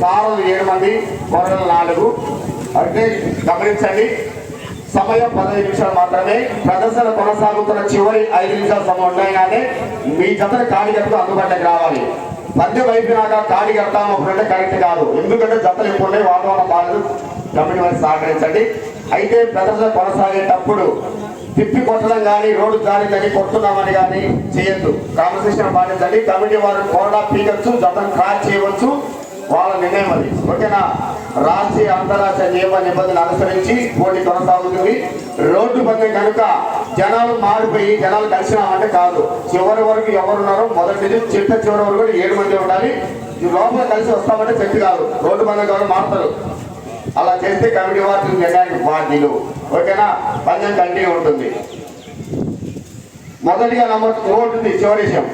సారలు ఏడు మంది గొర్రెలు నాలుగు. అయితే గమనించండి సమయం పదహైదు నిమిషాలు మాత్రమే. ప్రదర్శన కొనసాగుతున్న చివరి ఐదు నిమిషాల సమయం ఉండగానే మీ జతని కాడిగట్టుకు అందుబాటులోకి రావాలి. మధ్య అయిపోయినాక కాడి కడతాము అప్పుడంటే కరెక్ట్ కాదు. ఎందుకంటే జతలు ఎక్కువ వాతావరణ బాధలు కమిటీ వారికి సహకరించండి అయితే ప్రదర్శన కొనసాగేటప్పుడు తిప్పి కొట్టడం కానీ రోడ్డు దారి కానీ కొట్టున్నామని కానీ చేయొద్దు. క్రమశిక్షణ పాటించండి. కమిటీ వారు కోడా పీకచ్చు జతను క్రాచ్ చేయవచ్చు. వాళ్ళ నిర్ణయం అది. ఓకేనా? రాష్ట్రీయ అంతరాష్ట్రీయ నియమ నిబంధనలు అనుసరించి పోటీ కొనసాగుతుంది. రోడ్డు పందెం కనుక జనాలు మారిపోయి జనాలు కలిసినామంటే కాదు. చివరి వరకు ఎవరున్నారో మొదటిది చిట్ట చివరి వరకు కూడా ఏడు మంది ఉండాలి. లోపల కలిసి వస్తామంటే చెట్టు కాదు. రోడ్డు పందెం కాదు మారుతారు. అలా చేస్తే కమిటీ వారి నిర్ణయానికి బాధ్యులు ఓకేనా? పందెం కంటిన్యూ ఉంటుంది. మొదటిగా నమ్మకం ఉంటుంది చివరి విషయం.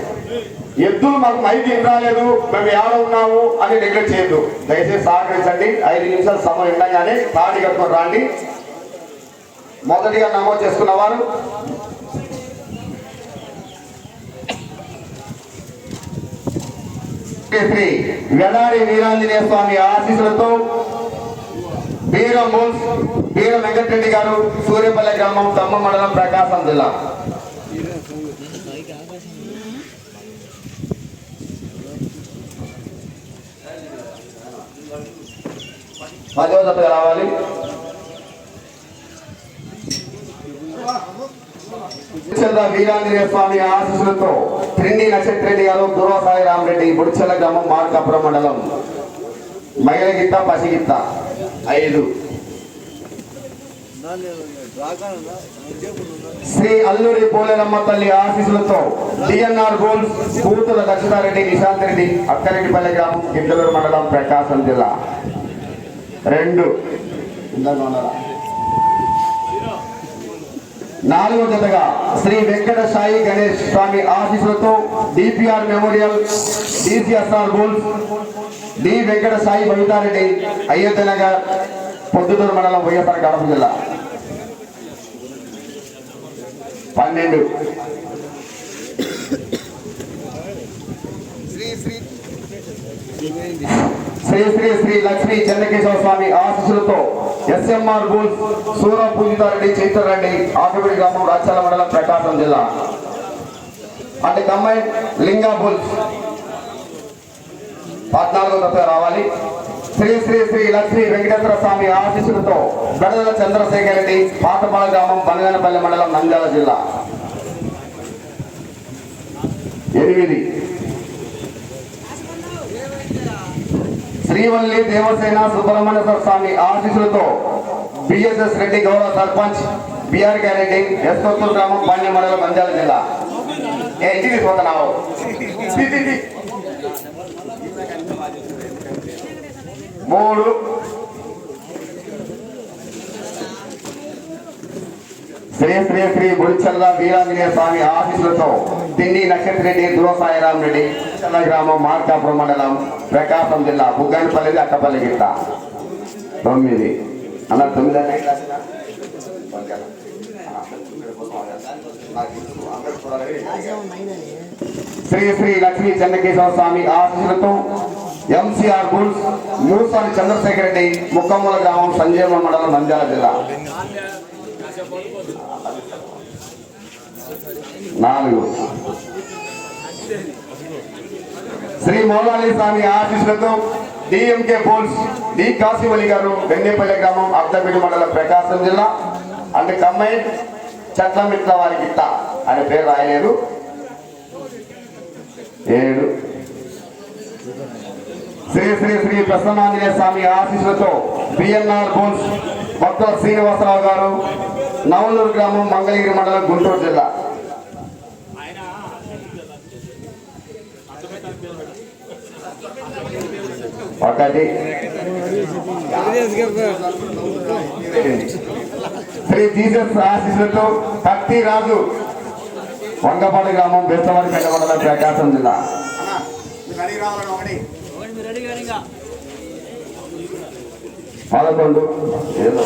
ఎద్దులు మాకు మైకి రాలేదు మేము ఏడ ఉన్నాము అని నెగ్లెక్ట్ చేయొద్దు. దయచేసి సహకరించండి. ఐదు నిమిషాలు సమయం ఉండగానే తాడి కట్టుకొని రాండి. మొదటిగా నమోదు చేసుకున్న వారు. శ్రీ వెడారి వీరాంజనేయ స్వామి ఆశీస్సులతో బీరం బోల్స్ బీర వెంకటరెడ్డి గారు సూర్యపల్లి గ్రామం తమ్మ మండలం ప్రకాశం జిల్లా. పదో జతగా రావాలి? వీరాంజనేయ స్వామి ఆశీస్సులతో త్రిండి నక్షత్రెడ్డి గారు దుర్వ సాయి రామరెడ్డి బుడిచెల్ల గ్రామం మార్కాపురం మండలం. మైలగిత్త పసిగిత్త ఐదు. శ్రీ అల్లూరి పోలేనమ్మ తల్లి ఆశీస్సులతో డిఎన్ఆర్ గోల్డ్ కూతుల దక్షిణారెడ్డి నిశాంత్ రెడ్డి అక్కరెడ్డిపల్లి గ్రామం గిద్దలూరు మండలం ప్రకాశం జిల్లా. రెండు. నాలుగో జతగా శ్రీ వెంకట సాయి గణేష్ స్వామి ఆశీస్సులతో DPR memorial DCSR gold D Venkata Sai Bahitareddy Ayyatanagar Nagar Proddatur మండలం వైఎస్ఆర్ కడప జిల్లా. పన్నెండు. శ్రీ శ్రీ. శ్రీ లక్ష్మీ చెన్నకేశవ స్వామి ఆశీస్సులతో ఎస్ఎంఆర్ బూల్స్ సూర పూజితారెడ్డి చైతన్రెడ్డి ఆకబడి గ్రామం రాచాల మండలం ప్రకాశం జిల్లా. అంటే కంబైన్ లింగా బుల్స్. పద్నాలుగో రావాలి. శ్రీ శ్రీ శ్రీ లక్ష్మీ వెంకటేశ్వర స్వామి ఆశీస్సులతో బెడదల చంద్రశేఖర్ రెడ్డి పాతపాల గ్రామం బంగానపల్లి మండలం నంద్యాల జిల్లా. ఎనిమిది. శ్రీవల్లి దేవసేన సుబ్రహ్మణ్య స్వామి ఆశీస్సులతో బిఎస్ఎస్ రెడ్డి గౌరవ సర్పంచ్ బిఆర్ రెడ్డి ఎస్కొత్తూరు గ్రామం పాండ్య మండలం నంద్యాల జిల్లా. ఏ ఇంటికి పోతున్నావు. మూడు. శ్రీ శ్రీ శ్రీ బుడిచల్ల వీరాంజనేయ స్వామి ఆఫీసులతో తిండి నక్షత్రెడ్డి దురసాయిరాం రెడ్డి చల్ల గ్రామం మార్కాపురం మండలం ప్రకాశం జిల్లా బుగ్గనపల్లి అట్టపల్లి గిట్ట తొమ్మిది. అన్న తొమ్మిది అంటే శ్రీ శ్రీ లక్ష్మీ చెన్నకేశవ స్వామి ఆశీస్సులతో ఎంసీఆర్ గూల్స్ మూసాని చంద్రశేఖర్ రెడ్డి ముక్కమ్మల గ్రామం సంజీవ మండలం నంద్యాల జిల్లా. నాలుగు. శ్రీ మౌలాలి స్వామి ఆశీస్సులతో డిఎంకే పోల్స్ డి కాసిమలి గారు వెన్నెపల్లి గ్రామం అర్ధపేట మండలం ప్రకాశం జిల్లా. అంటే కమ్మాయి చట్లమిట్ల వారి గిట్ట అనే పేరు రాయలేదు. ఏడు. శ్రీ శ్రీ శ్రీ ప్రసన్నాంజనేయ స్వామి ఆశీస్సులతో బిఎన్ఆర్ బోన్స్ భక్తుల శ్రీనివాసరావు గారు నవలూరు గ్రామం మంగళగిరి మండలం గుంటూరు జిల్లా. ఒకటి. శ్రీ జీసస్ ఆశీస్సులతో కత్తి రాజు వంగపాడు గ్రామం బెస్తవాడి పెద్ద ప్రకాశం జిల్లా. పదకొండు. ఏదో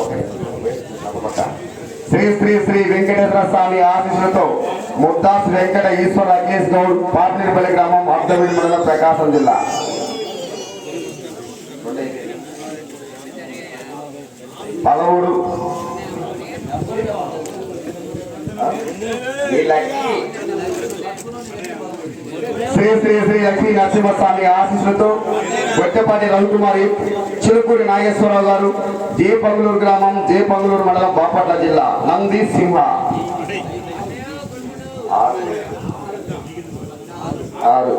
శ్రీ శ్రీ శ్రీ వెంకటేశ్వర స్వామి ఆశీస్సులతో ముద్దాస్ వెంకట ఈశ్వర అఖిలేష్ గౌడ్ పాట్నేపల్లి గ్రామం అర్ధవీడి మండలం ప్రకాశం జిల్లా. పదమూడు. శ్రీ శ్రీ శ్రీ లక్ష్మీ నరసింహస్వామి ఆశీస్సులతో గొట్టపాటి రవికుమారి చిలుకూరి నాగేశ్వరరావు గారు జయపంగులూరు గ్రామం జయపంగులూరు మండలం బాపట్ల జిల్లా నంది సింహ ఆరు.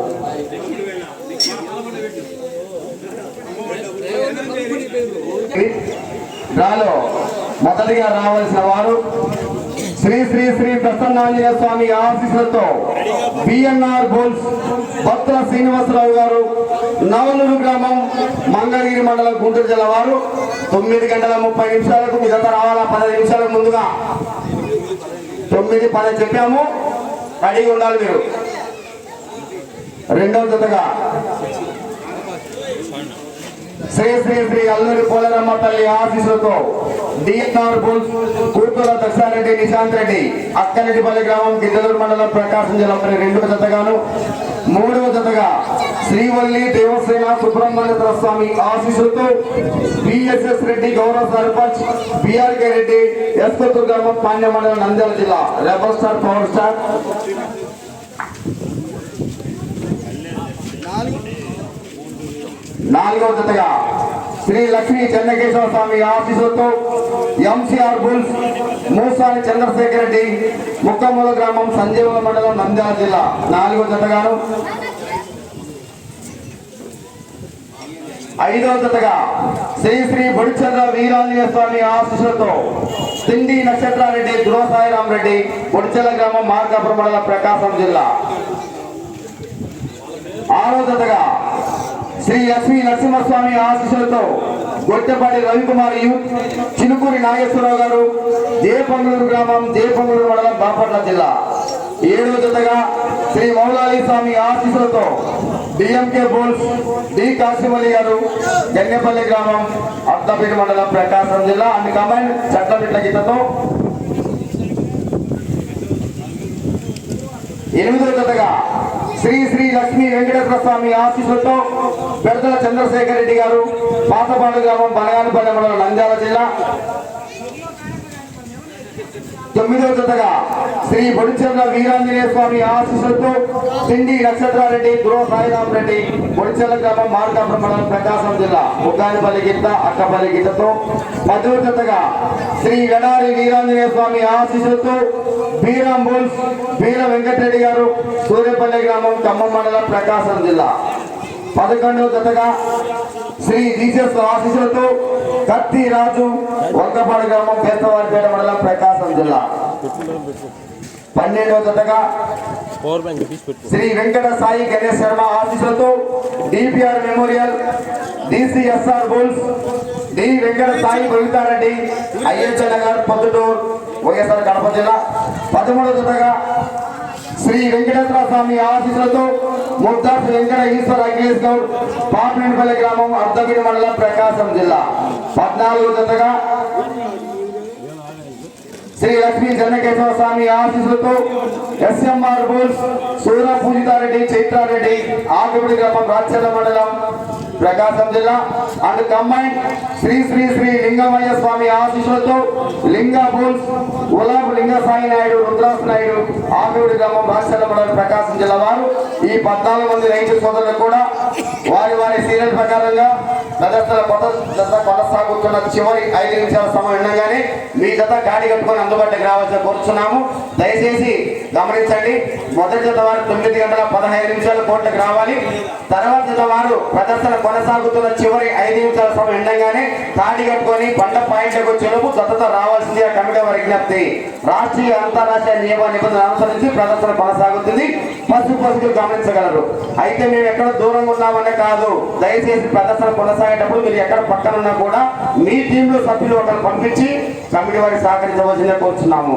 మొదటిగా రావాల్సిన వారు శ్రీ శ్రీ శ్రీ ప్రసన్నాంజనేయ స్వామి ఆశీస్సులతో బిఎన్ఆర్ గోల్స్ భక్తుల శ్రీనివాసరావు గారు నవనూరు గ్రామం మంగళగిరి మండలం గుంటూరు జిల్లా వారు. తొమ్మిది గంటల ముప్పై నిమిషాలకు మీ రావాలా? పదహైదు నిమిషాలకు ముందుగా. తొమ్మిది పది చెప్పాము. రెడీగా ఉండాలి మీరు. రెండవ జతగా. శ్రీ శ్రీ శ్రీ అల్లూరి పోలరమ్మ తల్లి ఆశీస్సులతో డిఎన్ఆర్ బుల్స్ కూతుల దక్షారెడ్డి నిశాంత్ రెడ్డి అక్కరెడ్డిపల్లి గ్రామం గిద్దలూరు మండలం ప్రకాశం జిల్లా మరి రెండవ జతగాను. మూడవ జతగా శ్రీవల్లి దేవసేన సుబ్రహ్మణ్యేశ్వర స్వామి ఆశీస్సులతో బిఎస్ఎస్ రెడ్డి గౌరవ సర్పంచ్ బిఆర్కే రెడ్డి ఎస్కొత్తూరు గ్రామం పాండ్య మండలం నంద్యాల జిల్లా రెబల్ స్టార్ పవర్ స్టార్. నాలుగవ జతగా శ్రీ లక్ష్మీ చెన్నకేశ్వర స్వామి ఆశీస్సులతో ఎంసీఆర్ బుల్స్ మూసాని చంద్రశేఖర్ రెడ్డి ముక్కమూల గ్రామం సంజీవ మండలం నంద్యాల జిల్లా. నాలుగవ జతగాను ఐదవ జతగా శ్రీ శ్రీ బొడిచంద్ర వీరాంజనేయ స్వామి ఆశీస్సులతో సింధి నక్షత్రారెడ్డి ధ్రువ సాయిరాం రెడ్డి బొడిచెల గ్రామం మార్కాపురం మండలం ప్రకాశం జిల్లా. ఆరో జతగా శ్రీ ఎస్వి నరసింహస్వామి ఆశీస్సులతో గొట్టెపాటి రవికుమార్ యూత్ చినుకూరి నాగేశ్వరరావు గారు దేపంగళూరు గ్రామం దేపంగళూరు మండలం బాపట్ల జిల్లా. ఏడో జతగా శ్రీ మౌలాలి స్వామి ఆశీస్సులతో డిఎంకే బోల్స్ డి కాశీమలి గారు గంగపల్లి గ్రామం అర్ధపేట మండలం ప్రకాశం జిల్లా అండ్ కమాండ్ చట్టబిట్ల గీతతో ఎనిమిదో జతగా శ్రీ శ్రీ లక్ష్మీ వెంకటేశ్వర స్వామి ఆశీస్సులతో పెద్దల చంద్రశేఖర్ రెడ్డి గారు పాతపాడు గ్రామం బనగానపల్లి మండలం నంద్యాల జిల్లా. తొమ్మిదవ జతగా శ్రీ బొడిచెర్ల వీరాంజనేయ స్వామి ఆశీస్సులతో సింధి నక్షత్రారెడ్డి ధ్రువ సాయిరాం రెడ్డి బొడిచెర్ల గ్రామం మార్కాపురం మండలం ప్రకాశం జిల్లా ఉగ్గానిపల్లి గిత్త అక్కపల్లి గిత్తతో పదవ జతగా శ్రీ గడారి వీరాంజనేయ స్వామి ఆశీస్సులతో బీరం బోల్స్ బీర వెంకటరెడ్డి గారు సూర్యపల్లి గ్రామం ఖమ్మం మండలం ప్రకాశం జిల్లా. పదకొండవ జతగా శ్రీ జీసస్ ఆశీస్సులతో కత్తి రాజు వంకపాడు గ్రామం పేదవారిపేట మండలం ప్రకాశం జిల్లా. పన్నెండవ జతగా శ్రీ వెంకట సాయి గణేష్ శర్మ ఆశీస్సులతో DPR memorial DCSR bulls D Venkata Sai Bavitareddy IS Nagar Proddatur YSR Kadapa జిల్లా. పదమూడవ జతగా శ్రీ వెంకటేశ్వర స్వామి ఆశీస్సులతో ముద్దాసు వెంకట ఈశ్వర అఖిలేష్ గౌడ్ పాపినేనిపల్లి గ్రామం అర్ధగిరి మండలం ప్రకాశం జిల్లా. పద్నాలుగు జతగా శ్రీ లక్ష్మీ చెన్నకేశ్వర స్వామి ఆశీస్సులతో ఎస్ఎంఆర్ బోల్స్ సూర్య పూజితారెడ్డి చైత్రారెడ్డి ఆకుబడి గ్రామం రాచర్ల మండలం ప్రకాశం జిల్లా అండ్ కంబైన్ శ్రీ శ్రీ శ్రీ లింగమయ్య స్వామి ఆశీస్సులతో లింగ బూల్స్ గులాబ్ లింగ సాయి నాయుడు రుద్రాస్ నాయుడు ఆకుబడి గ్రామం రాష్ట్రంలో ప్రకాశం జిల్లా వారు. ఈ పద్నాలుగు మంది రైతు సోదరులకు కూడా వారి వారి సీరియల్ ప్రకారంగా ప్రదర్శన జత కొనసాగుతున్న చివరి ఐదు నిమిషాల సమయం ఉండగానే మీ జత గాడి కట్టుకొని అందుబాటులోకి రావాల్సి కోరుతున్నాము దయచేసి గమనించండి. మొదటి జత వారు తొమ్మిది గంటల పదహైదు నిమిషాల కోట్లకు రావాలి. తర్వాత జత వారు ప్రదర్శన కొనసాగుతున్న చివరి ఐదు నిమిషాల సమయం ఉండగానే తాడి కట్టుకొని పంట పాయింట్లకు చెలుపు జతతో రావాల్సిందిగా కమిటీ వారి విజ్ఞప్తి. రాష్ట్రీయ అంతర్రాష్ట్రీయ నియమ నిబంధనలు అనుసరించి ప్రదర్శన కొనసాగుతుంది. పసుపు పసుపు గమనించగలరు. అయితే మేము ఎక్కడ దూరంగా ఉన్నామనే కాదు. దయచేసి ప్రదర్శన కొనసాగేటప్పుడు మీరు ఎక్కడ పట్టనున్నా కూడా మీ టీంలో సభ్యులు ఒకరు పంపించి కమిటీ వారికి సహకరించవలసిందే కోరుతున్నాము